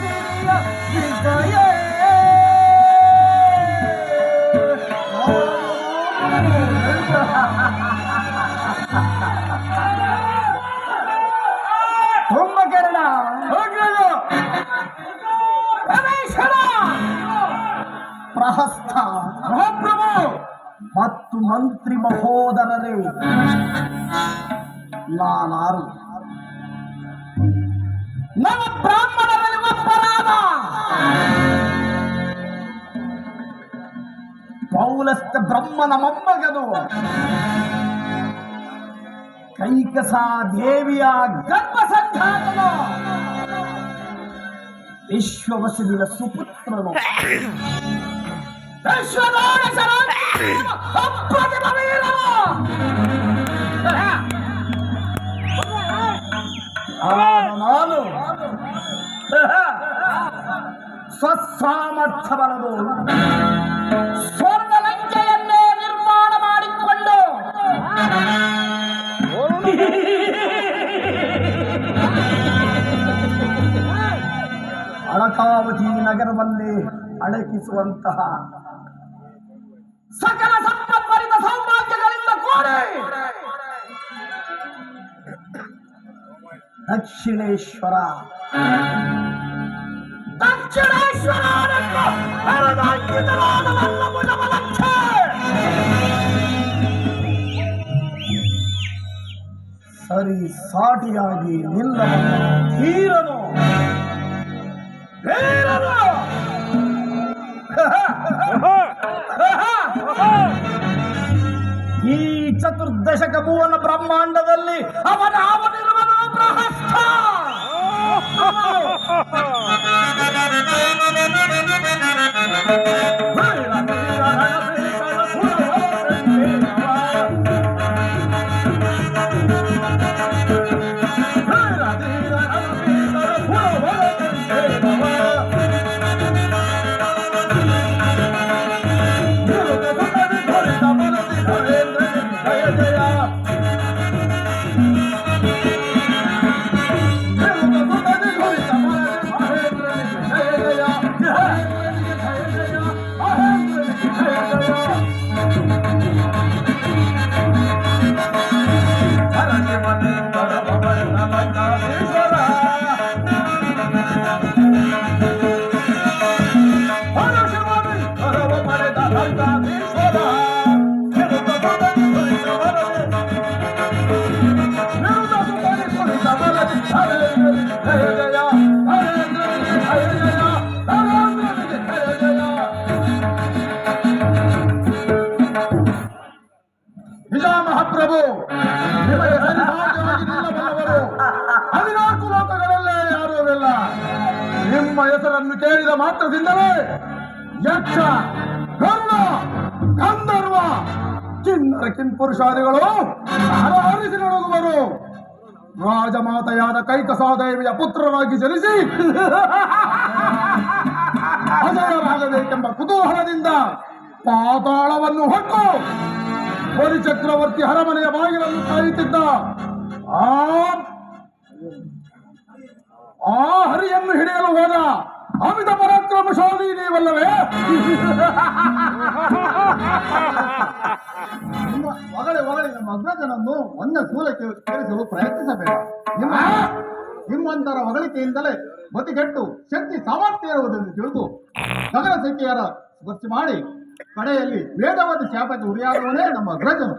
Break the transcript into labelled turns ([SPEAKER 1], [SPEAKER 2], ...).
[SPEAKER 1] ಸಿರಿಯ ವಿಜಯ ಕುಂಭಕರ್ಣ ರಮೇಶ್ವರ ಪ್ರಹಸ್ತ ಮಹಾಪ್ರಭು ಮತ್ತು ಮಂತ್ರಿ ಮಹೋದರರೇ ನಾನಾರು ನವ ಬ್ರಾಹ್ಮಣರಲ್ಲಿ ಒಬ್ಬರಾದ ಪೌಲಸ್ತ ಬ್ರಹ್ಮನ ಮೊಮ್ಮಗನು. ಕೈಕಸ ದೇವಿಯ ಗರ್ಭ ಸಂಘಾತನು ವಿಶ್ವವಸುವಿನ ಸುಪುತ್ರನು. ವಿಶ್ವನಾಯಕನ ನಾನು ಸ್ವಸಾಮರ್ಥ್ಯ ಬಲದು ಸ್ವರ್ಣ ಲಂಕೆಯನ್ನೇ ನಿರ್ಮಾಣ ಮಾಡಿಕೊಂಡು ಅಳಕಾವತಿ ನಗರವನ್ನೇ ಅಡಕಿಸುವಂತಹ ದಕ್ಷಿಣೇಶ್ವರ ಸರಿ ಸಾಟಿಯಾಗಿ ನಿಲ್ಲ ಧೀರನು. ಈ ಚತುರ್ದಶಕ ಭುವನ ಬ್ರಹ್ಮಾಂಡದಲ್ಲಿ ಅವನ ಅವನಿರುವನು লাগে মনে ಮಹಾಪ್ರಭು. ಹದಿನಾಲ್ಕು ಲೋಕಗಳಲ್ಲೇ ಯಾರುವುದಿಲ್ಲ ನಿಮ್ಮ ಹೆಸರನ್ನು ಕೇಳಿದ ಮಾತ್ರದಿಂದಲೇ ಯಕ್ಷ, ಗರುಡ, ಗಂಧರ್ವ, ಕಿನ್ನರ ಕಿಂಪುರುಷಾದಿಗಳು ಹರಹರಿಸಿ ನಡುಗುವರು. ರಾಜಮಾತೆಯಾದ ಕೈಕಸಾದೇವಿಯ ಪುತ್ರರಾಗಿ ಜನಿಸಿ ಅಜಯರಾಗಬೇಕೆಂಬ ಕುತೂಹಲದಿಂದ ಪಾತಾಳವನ್ನು ಹೊಟ್ಟು ಬಲಿಚಕ್ರವರ್ತಿ ಅರಮನೆಯ ಬಾಗಿಲನ್ನು ಕಾಯುತ್ತಿದ್ದ ಆ ಹರಿಯನ್ನು ಹಿಡಿಯಲು ಹೋದ ಅಮಿತ ಪರಾಕ್ರಮಶಾಲಿ ನೀವಲ್ಲವೇ?
[SPEAKER 2] ನಿಮ್ಮ ಒಗಳೆ ಒಗಳೆ ನಮ್ಮ ಅಗ್ರಜನನ್ನು ಒಂದೇ ಸೂಲಕ್ಕೆ ಕೇಳಿಸಲು ಪ್ರಯತ್ನಿಸಬೇಡ. ನಿಮ್ಮ ನಿಮ್ಮಂತರ ಹೊಗಳಿಕೆಯಿಂದಲೇ ಮತಿಗೆಟ್ಟು ಶಕ್ತಿ ಸಾಮರ್ಥ್ಯ ಇರುವುದೆಂದು ತಿಳಿದು ನಗರ ಸಂಖ್ಯೆಯರ ಸ್ಪರ್ಶ ಮಾಡಿ ಕಡೆಯಲ್ಲಿ ವೇದವಾದ ಶಾಪಕ್ಕೆ ಉರಿಯಾದವನೇ ನಮ್ಮ ಅಗ್ರಜನು!